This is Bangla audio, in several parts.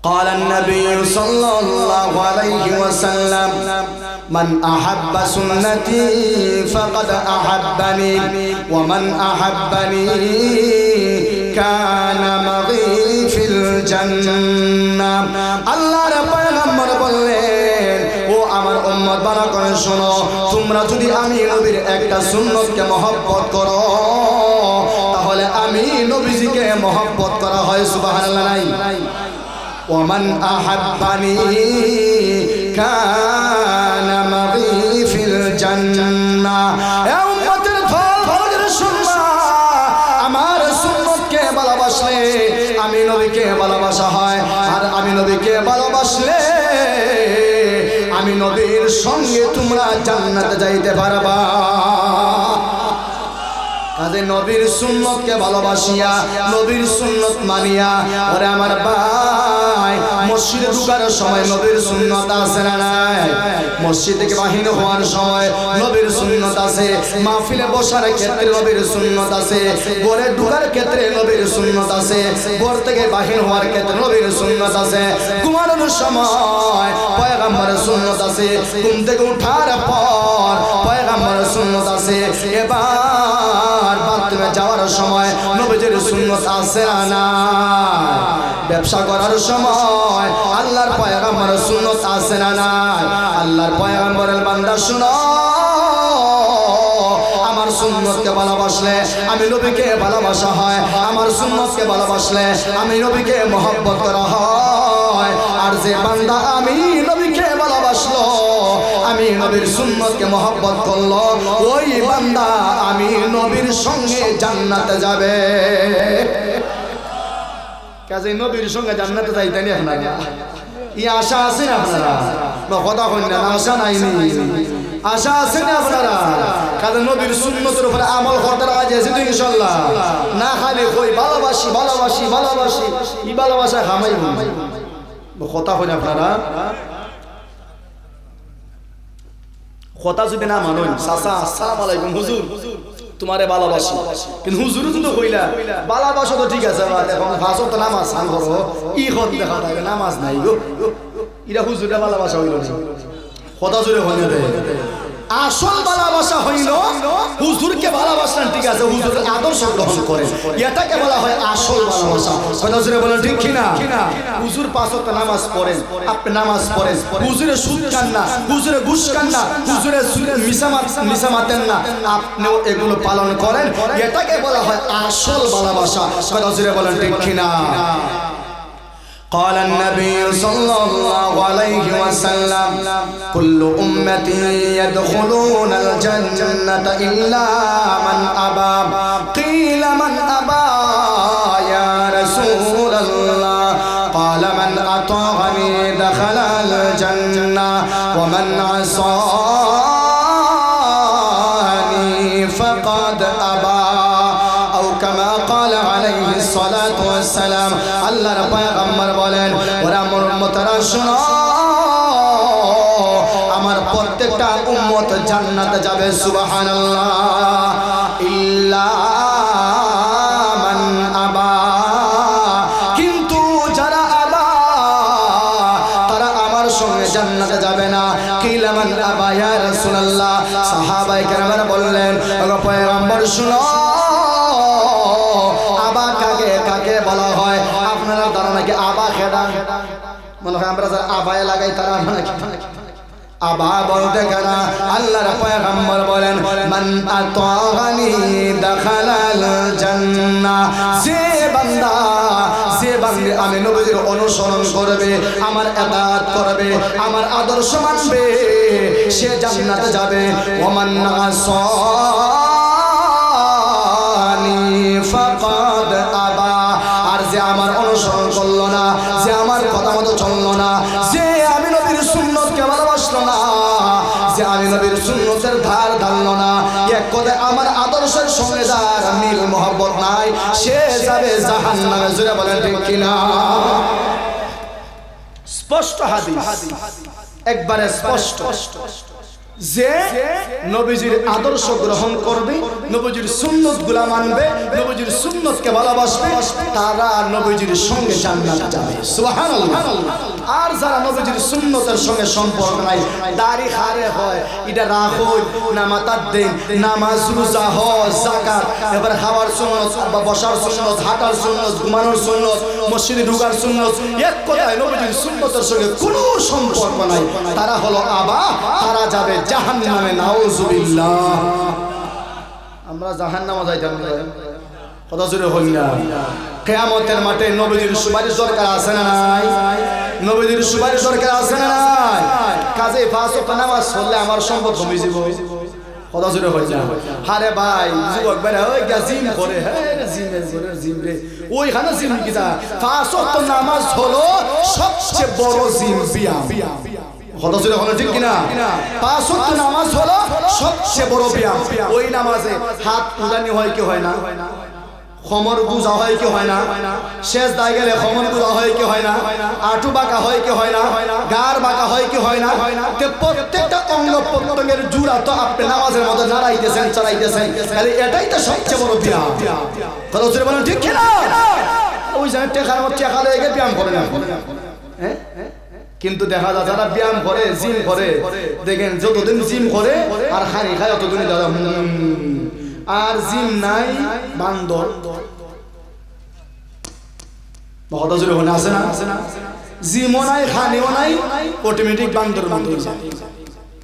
قال النبي صلى الله عليه وسلم من أحب سنتي فقد أحبني ومن أحبني كان مغي في الجنة الله رب العالمين বললেন ও আমার উম্মত বানা করে শোনো তোমরা যদি আমি নবীর একটা সুন্নতকে মহব্বত করো তাহলে আমি নবীজিকে মহব্বত করা হয় সুবহানাল্লাহ নাই ومن أحبني كان معي في الجنة يا أمة الفضل ফজর শুনবা আমার সুন্নতকে ভালোবাসলে আমি নবীকে ভালোবাসা হয় আর আমি নবীকে ভালোবাসলে আমি নবীর সঙ্গে তোমরা জান্নাতে যাইতে পারবা কাজে নবীর সুন্নতকে ভালোবাসিয়া নবীর সুন্নত মানিয়া ওরে আমার ভাই মসজিদে ঢুকার সময় নবীর সুন্নত আছে না নাই? মসজিদ থেকে বাহির হওয়ার সময় নবীর সুন্নত আছে। মাহফিলে বসার ক্ষেত্রে নবীর সুন্নত আছে। ঘরে ঢুকার ক্ষেত্রে নবীর সুন্নত আছে। ঘর থেকে বাহির হওয়ার ক্ষেত্রে নবীর সুন্নত আছে। ঘুমানোর সময় পয়গাম্বরের সুন্নত আছে। ঘুম থেকে উঠার পর পয়গাম্বরের সুন্নত আছে। এবার যাওয়ার সময় নবীজির সুন্নত আছে না ব্যবসা করার সময় আল্লাহর পয়গাম্বরের সুন্নত আছে না না আল্লাহর পয়গাম্বরের বান্দা শুনো, আমার সুন্নতকে ভালোবাসলে আমি নবীকে ভালোবাসা হয়, আমার সুন্নতকে ভালোবাসলে আমি নবীকে মহব্বত করা হয়। আর যে বান্দা আমি নবীকে ভালোবাসলো আমি নবীর সুন্নতকে মহব্বত করল। ওই বান্দা আমি নবীর সঙ্গে জান্নাতে যাবে। কাজে নবীর সঙ্গে জান্নাতে যাইতেন আপনারা। ই আশা আছে না আপনারা? বা কথা কই না আশা নাই নি। আশা আছে না আপনারা? কাজে নবীর সুন্নতের উপরে আমল করতে রাজি আছে তো ইনশাআল্লাহ? না খালি কই, ভালোবাসি ভালোবাসি ভালোবাসি, ই ভালোবাসা খামাই কথা কই না আপনারা? কথা যদি না মানুন। চাচা, আসসালাম আলাইকুম, হুজুর। তোমারে ভালোবাসি। কিন্তু হুজুর কিন্তু কইলা, ভালোবাসা তো ঠিক আছে এখন ভাষো তো নামাজ সাং করো। ই হত দেখা থাকে নামাজ নাই ইরা হুজুরে ভালোবাসা হইল কথা জুড়ে দেয় আসল ভালোবাসা হইল হুজুরকে ভালোবাসলেন, ঠিক আছে, হুজুর আদর্শ গ্রহণ করে। এটাকে বলা হয় আসল ভালোবাসা। কথা জুড়ে বলেন, ঠিক হুজুর ওয়াক্ত নামাজ পড়েন, আপনি নামাজ পড়েন, হুজুরে সুদ খান না, হুজুরে ঘুষ খান না, হুজুরে মিসামাত মিসামাতেন না, আপনিও এগুলো পালন করেন। এটাকে বলা হয় আসল ভালোবাসা। কথা জুড়ে বলেন, ঠিক কিনা? قال النبي صلى الله عليه وسلم كل أمتي يدخلون الجنة إلا من أبى. قيل من أبى يا رسول الله؟ قال من أطاعني دخل الجنة ومن عصاني জান্নাতে যাবে, সুবহানাল্লাহ। ইল্লা মান আবা। কিন্তু যারা আবা, তারা আমার যাবে না। বললেন আবা কাকে কাকে বলা হয়? নাকি আবা খেডা মনে হয় আমরা যারা আবায় লাগাই, তারা নাকি আবা বলতে কেনা আল্লাহর পয়গম্বর বলেন, মান আতানি দাখালাল জান্নাহ। সে বান্দা, সে বান্দে আমি নবীর অনুসরণ করবে, আমার ইবাদত করবে, আমার আদর্শ মানবে, সে জান্নাতে যাবে। ওমান নাসানি যে আমি নবীর সুন্নতের ধার ধারলো না। এক কথায় আমার আদর্শের সঙ্গে যার মিল মোহাম্মত নাই, সে যাবে জাহান নামে জুড়ে বলেন ঠিক কিনা? স্পষ্ট হাদিস, একবারে স্পষ্ট। যে নবীজির আদর্শ গ্রহণ করবে, নবীজির সুন্নতগুলা মানবে, নবীজির সুন্নতকে ভালোবাসবে, তারা নবীজির সঙ্গে জান্নাত যাবে। আর যারা নবীজির সুন্নতের সঙ্গে সম্পর্ক নাই, দাড়ি খারে হয় এটা রাখো না মাতার দিন নামাজ রোজা হজ যাকাত এবার খাওয়ার সুন্নত বা বসার সুন্নত, হাঁটার সুন্নত, ঘুমানোর সুন্নত, মসজিদে ঢুকার সুন্নত, এক কথায় নবীজির সুন্নতের সঙ্গে কোনো সম্পর্ক নাই। তারা হলো আবা, তারা যাবে জাহান্নামে নাউজুবিল্লাহ। আমরা জাহান্নামে যাইতাম না কথা জোরে হই না। কেয়ামতের মাঠে নবীজির সুপারিশ দরকার আছে না নাই? নবীজির সুপারিশ দরকার আছে না নাই? কাজে ফাঁস নামাজ পড়লে আমার সম্পদ কমে যাব। কথা জোরে হই না। হারে ভাই, যুবক ভাই ওই জিম করে। হ্যাঁ জিম করে জিম রে ওইখানে জিম কি যা ফাঁস নামাজ হলো সবচেয়ে বড় জিম বিয়াম কথা জোরে হলো ঠিক কিনা? পাঁচ ওয়াক্ত নামাজ হলো সবচেয়ে বড় ব্যায়াম। ওই নামাজে হাত উদানি হয় কি হয় না? খমর বুঝা হয় কি হয় না? শেষ দায় গেলে খমর বুঝা হয় কি হয় না? আটু বাঁকা হয় কি হয় না? গার বাঁকা হয় কি হয় না? প্রত্যেকটা অঙ্গ প্রত্যঙ্গের জুড়া তো আপনি নামাজের মতো নাড়াইতেছেন চালাইতেছেন তাহলে এটাই তো সবচেয়ে বড় ব্যায়াম। কথা জোরে বলেন, ঠিক কিনা? ওই জানে টেকার টেকা লেগে ব্যায়াম করে না। হ্যাঁ? কিন্তু দেখা যায় যারা ব্যায়াম করে, জিম করে, দেখেন যতদিন জিম করে, আর হানি খায় অতদিন দাদা আর জিম নাই, বান্দর। আছে না? জিমও নাই হানিও নাই অটোমেটিক বান্দর মতো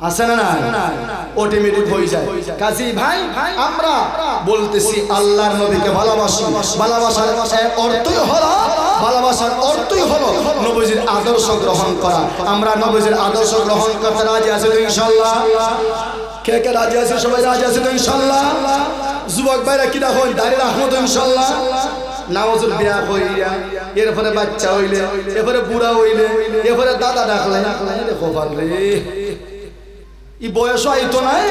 আছে না না অটোমেটিক হয়ে যায়। কাজী ভাই, আমরা বলতেছি আল্লাহর নবীকে ভালোবাসি। ভালোবাসার অর্থই হলো ভালোবাসার অর্থই হলো নবীজির আদর্শ গ্রহণ করা। আমরা নবীজির আদর্শ গ্রহণ করতে রাজি আছি তো ইনশাআল্লাহ কে কে রাজি আছে? সবাই রাজি আছে তো ইনশাআল্লাহ যুবক ভাইরা কি রাখো দাঁড়িয়ে রাখব তো ইনশাআল্লাহ নামাজুল বিয়া হইয়া, এরপরে বাচ্চা হইলে, এরপরে বুড়া হইলে, এরপরে দাদা ডাকলে দেখো রে। ই বয়স হইতো নাই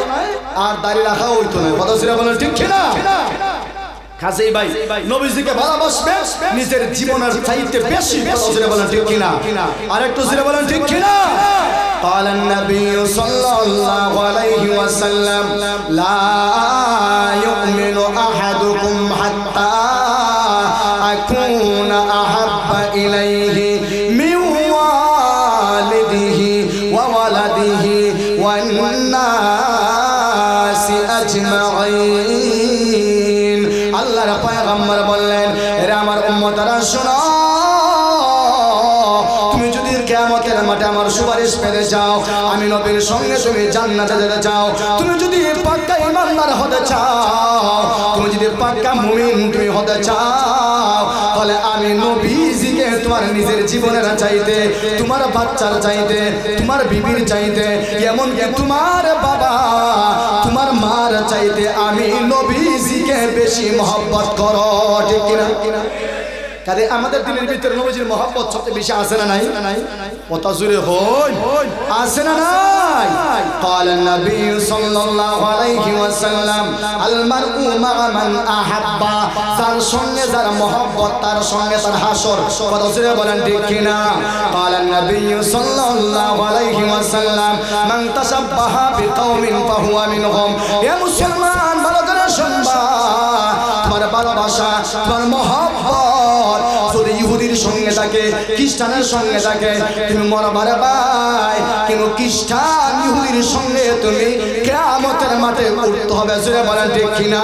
আর দাড়ি রাখা হইতো না কথা ছিল বলেন ঠিক কিনা কাজেই ভাই নবীজিকে ভালোবাসবে নিজের জীবনের চাইতে বেশি কথা ছিল বলেন ঠিক কিনা আর একটু ছিল বলেন ঠিক কিনা قال النبي صلى الله عليه وسلم لا يؤمن أحدكم حتى أكون أحب إليه من والده وولده والناس أجمعين আল্লাহর পয়গম্বর বললেন এরা আমার উম্মতরা শোনো তুমি যদি কিয়ামতের মাঠে আমার সুপারিশ পেতে চাও আমি নবীর সঙ্গে তুমি জান্নাতে যেতে চাও তুমি যদি পাক্কা ইমানদার হতে চাও তুমি যদি পাক্কা মুমিন তুমি হতে চাও তাহলে আমি নবীজিকে তোমার নিজের জীবনের চাইতে, তোমার বাচ্চার চাইতে, তোমার বিবির চাইতে, এমনকি তোমার বাবা, তোমার মার চাইতে আমি নবীজিকে বেশি মহব্বত করো, ঠিক কিনা? কাজে আমাদের দিনের ভিতরে নবীজির মহব্বত সবচেয়ে বেশি আছে না নাই কথা জুড়ে হই আছে না নাই قال النبي صلى الله عليه وسلم المرء مع من احب যার সঙ্গে যার মহব্বত তার সঙ্গে তার হাসর কথা জুড়ে বলেন ঠিক কিনা قال النبي صلى الله عليه وسلم من تشبه بقوم فهو منهم يا মুসলমান ভালো করে শুনবা তোমার ভালোবাসা তোমার মহব্বত যদি ইহুদির সঙ্গে থাকে, খ্রিস্টানের সঙ্গে থাকে। তুমি মরবারে ভাই কিন্তু খ্রিস্টান ইহুদির সঙ্গে তুমি কেয়ামতের মাঠে উঠতে হবে। জুড়ে বলেন ঠিক কিনা?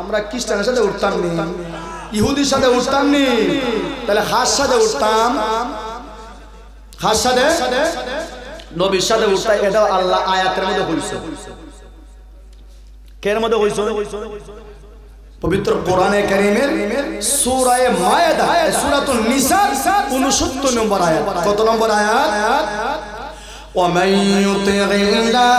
আমরা খ্রিস্টানের সাথে উঠতাম নি, ইহুদির সাথে উঠতাম নি, তাহলে হাস সাথে উঠতাম। হাস সাথে? নবীর সাথে উঠতাম, এটাও আল্লাহ আয়াতের মধ্যে হইছে কের মধ্যে হইছে পবিত্র কোরআনে কারিমের সূরায়ে মায়েদা সূরাতুন নিসা 69 নম্বর আয়াত। কত নম্বর আয়াত? ওয়া মান ইউতি'িল্লাহ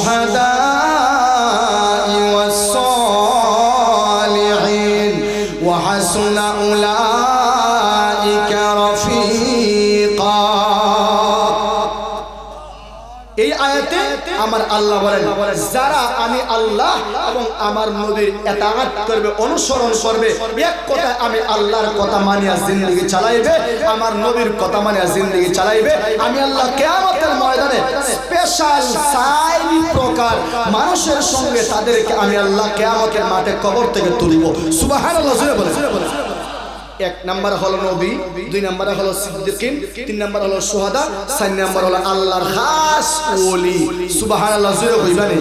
মহাদা আল্লাহ বলেন, যারা আমি আল্লাহ এবং আমার নবীর এতাআত করবে, অনুসরণ করবে, এক কথা আমি আল্লাহর কথা মানিয়া জিন্দগি চালাইবে, আমার নবীর কথা মানিয়া জিন্দগি চালাইবে। আমি আল্লাহ কিয়ামতের ময়দানে স্পেশাল চার প্রকার মানুষের সঙ্গে তাদেরকে আমি আল্লাহ কিয়ামতের মাঠে কবর থেকে তুলব। জোরে বলেন। এক নাম্বার হলো নবী, দুই নাম্বার হলো সিদ্দিকিন, তিন নাম্বার হলো সোহাদা, চার নাম্বার হলো আল্লাহর খাস ওলি। সুবহানাল্লাহ, জোরে কইবানি